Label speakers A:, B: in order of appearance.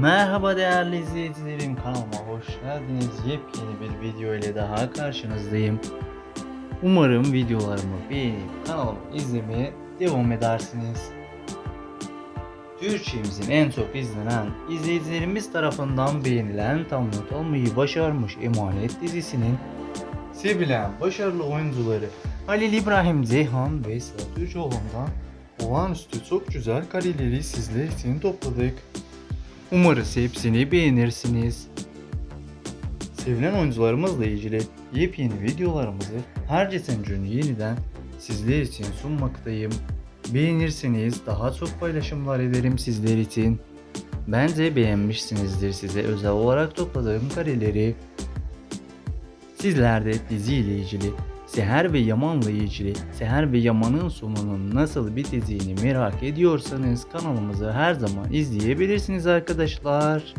A: Merhaba değerli izleyicilerim kanalıma hoş geldiniz. Yepyeni bir video ile daha karşınızdayım. Umarım videolarımı beğenip kanalımı izlemeye devam edersiniz. Türkçemizin en çok izlenen, izleyicilerimiz tarafından beğenilen tam not almayı başarmış Emanet dizisinin sevilen başarılı oyuncuları Halil İbrahim Ceyhan ve Sıla Türkoğlu'ndan olağanüstü çok güzel kareleri sizler için topladık. Umarız hepsini beğenirsiniz. Sevilen oyuncularımızla ilgili yepyeni videolarımızı her gün yeniden sizler için sunmaktayım. Beğenirseniz daha çok paylaşımlar ederim sizler için. Bence beğenmişsinizdir size özel olarak topladığım kareleri. Sizler de dizi ile ilgili Seher ve Yaman'la ilgili Seher ve Yaman'ın sonunun nasıl biteceğini merak ediyorsanız kanalımızı her zaman izleyebilirsiniz arkadaşlar.